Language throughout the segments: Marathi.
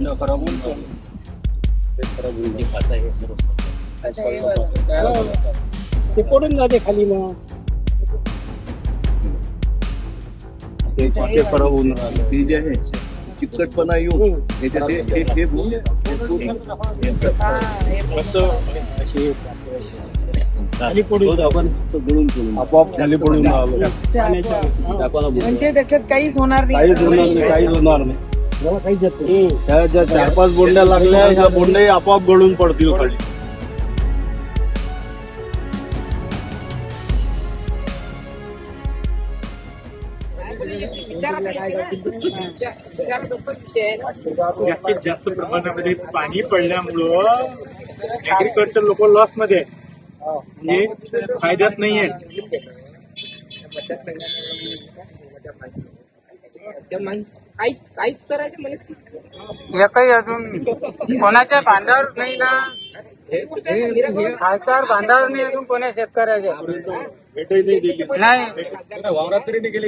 आपलं खराब होऊन जाईल. ते खराब हे सर्व हे. ते पडून जाते खाली मग. ते ते खराब होऊन राहिलं ते जे आहे चिकटपणा येऊन याच्यात हे- हे- हे होऊन- खाली पडून आपण फक्त गळून गळून आपोआप खाली पडून राहिलं. म्हणजे त्याच्यात काहीच होणार नाही. काहीच होणार नाही काहीच होणार नाही. ज्या चार पाच बोंड्या लागल्या ह्या बोंड्या आपोआप गळून पडतील खाली. जास्तीत जास्त प्रमाणामध्ये पाणी पडल्यामुळं ऍग्रिकल्चर लोक लॉसमध्ये आहेत. म्हणजे फायद्यात नाहीये काहीच काहीच करायचं मला काही अजून कोणाच्या बांधावर नाही ना? खासदार बांधावर नाही अजून कोणा शेतकऱ्याच्या नाही दिली. नाही.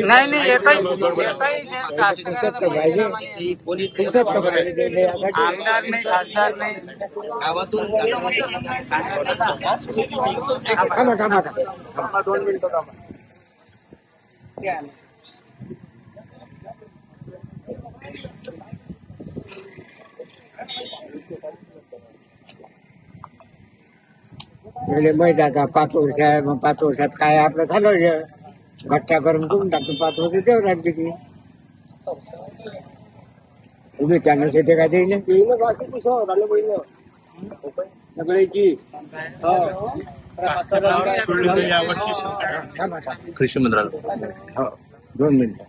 नाही नाही एकही महिना नाही. आमदार नाही खासदार पहिले माहीत आता पाच वर्ष आहे मग पाच वर्षात काय आपलं झालं हे. घट्टा करून करून टाकतो पाच वर्ष देव लागते की उभे चालणं शेते काय देईल थांबा. कृषी मंत्रालय. हो. दोन मिनिटं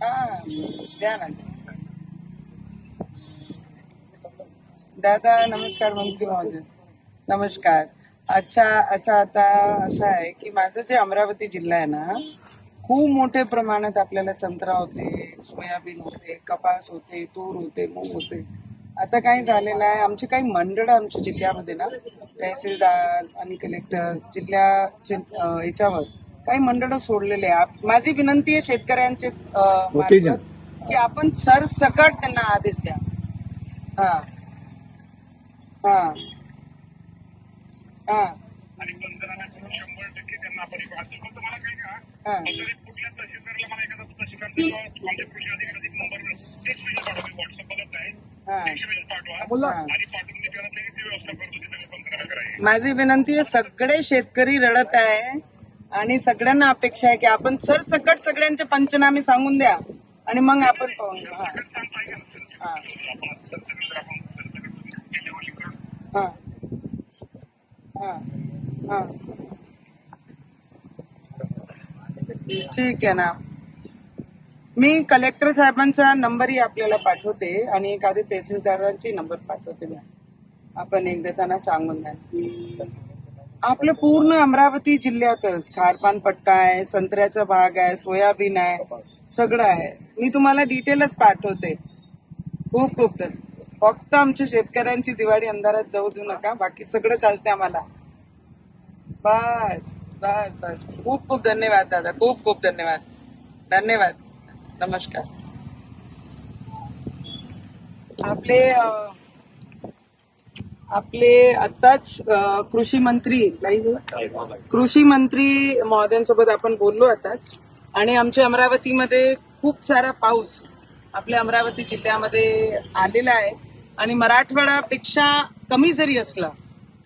हा, द्या ना दादा नमस्कार मंत्री महोदय. नमस्कार. अच्छा असं आता असं आहे की माझं जे अमरावती जिल्हा आहे ना खूप मोठ्या प्रमाणात आपल्याला संत्रा होते सोयाबीन होते कपास होते तूर होते मूग होते. आता काय झालेलं आहे. आमचे काही मंडळ आमच्या जिल्ह्यामध्ये ना तहसीलदार आणि कलेक्टर जिल्ह्याचे याच्यावर काही मंडळ सोडलेले आहे आप- माझी विनंती आहे शेतकऱ्यांचे की आपण सरसकट त्यांना आदेश द्या. हा. हा. हा. आणि शंभर टक्के त्यांना आपण काय का? हा. कुठल्या तहसीलदाराला मला एखादा तहसीलदार माझ्या कृषी अधिकाऱ्याचा नंबर तेच मेसेज पाठवा व्हॉट्सअप बघत आहे. हा. हा. माझी विनंती आहे सगळे शेतकरी रडत आहे. आणि सगळ्यांना अपेक्षा आहे की आपण सरसकट सगळ्यांचे पंचनामे सांगून द्या आणि मग आपण पाहून हा. हा. हा. हा. ठीक आहे ना. मी कलेक्टर साहेबांचा नंबरही आपल्याला पाठवते आणि एखादी तहसीलदारांची नंबर पाठवते मी. आपण एकदा त्यांना सांगून द्या. आपलं पूर्ण अमरावती जिल्ह्यातच खारपान पट्टा आहे संत्र्याचा भाग आहे सोयाबीन आहे सगळं आहे. मी तुम्हाला डिटेलच पाठवते. खूप खूप फक्त आमच्या शेतकऱ्यांची दिवाळी अंधारात जाऊ देऊ नका. बाकी सगळं चालतंय आम्हाला. बस बस बस. खूप खूप धन्यवाद दादा. खूप खूप धन्यवाद. धन्यवाद. नमस्कार. आपले आपले आताच कृषी मंत्री कृषी मंत्री महोदयांसोबत आपण बोललो आताच. आणि आमच्या अमरावतीमध्ये खूप सारा पाऊस आपल्या अमरावती जिल्ह्यामध्ये आलेला आहे. आणि मराठवाड्यापेक्षा कमी जरी असला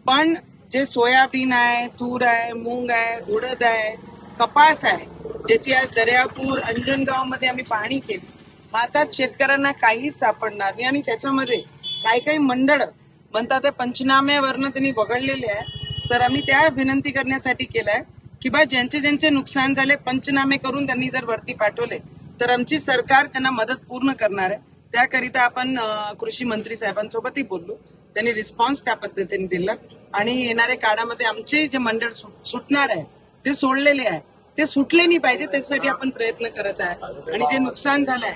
पण जे सोयाबीन आहे तूर आहे मूंग आहे उडद आहे कपास आहे ज्याची आज दर्यापूर अंजनगावमध्ये आम्ही पाहणी केली. भारतात शेतकऱ्यांना काहीच सापडणार नाही. आणि त्याच्यामध्ये काही काही मंडळं म्हणतात ते पंचनाम्यावरनं त्यांनी वगळलेले आहे. तर आम्ही त्या विनंती करण्यासाठी केलाय की बा ज्यांचे ज्यांचे नुकसान झाले पंचनामे करून त्यांनी जर वरती पाठवले तर आमची सरकार त्यांना मदत पूर्ण करणार आहे. त्याकरिता आपण कृषी मंत्री साहेबांसोबतही बोललो. त्यांनी रिस्पॉन्स त्या पद्धतीने दिला. आणि येणाऱ्या काळामध्ये आमचे जे मंडळ सुटणार आहे जे सोडलेले आहे ते सुटले नाही पाहिजे त्याच्यासाठी आपण प्रयत्न करत आहे. आणि जे नुकसान झालंय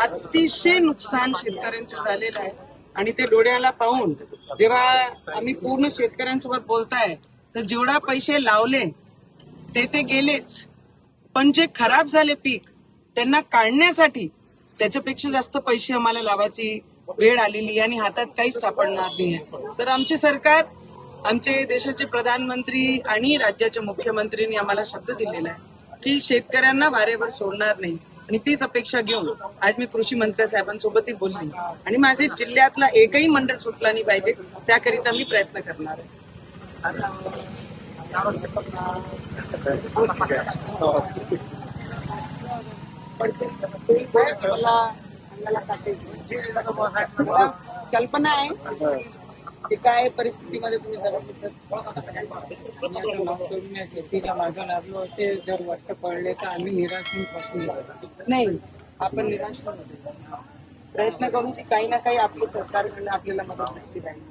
अतिशय नुकसान शेतकऱ्यांचं झालेलं आहे. आणि ते डोळ्याला पाहून जेव्हा आम्ही पूर्ण शेतकऱ्यांसोबत बोलताय तर जेवढा पैसे लावले ते ते गेलेच. पण जे खराब झाले पीक त्यांना काढण्यासाठी त्याच्यापेक्षा जास्त पैसे आम्हाला लावायची वेळ आलेली आणि हातात काहीच सापडणार नाही तर आमचे सरकार आमचे देशाचे प्रधानमंत्री आणि राज्याच्या मुख्यमंत्र्यांनी आम्हाला शब्द दिलेला आहे की शेतकऱ्यांना वारेवर सोडणार नाही. आणि तीच अपेक्षा घेऊन आज मी कृषी मंत्री साहेबांसोबतही बोलली. आणि माझे जिल्ह्यातला एकही मंडळ सुटला नाही पाहिजे त्याकरिता मी प्रयत्न करणार आहे. कल्पना आहे. की काय परिस्थितीमध्ये तुम्ही लॉकडाऊन शेतीच्या मागे लागलो असे जर वर्ष पडले तर आम्ही निराश होऊन नाही. आपण निराश. प्रयत्न करू की काही ना काही आपली सरकारकडनं आपल्याला मदत भेटली पाहिजे.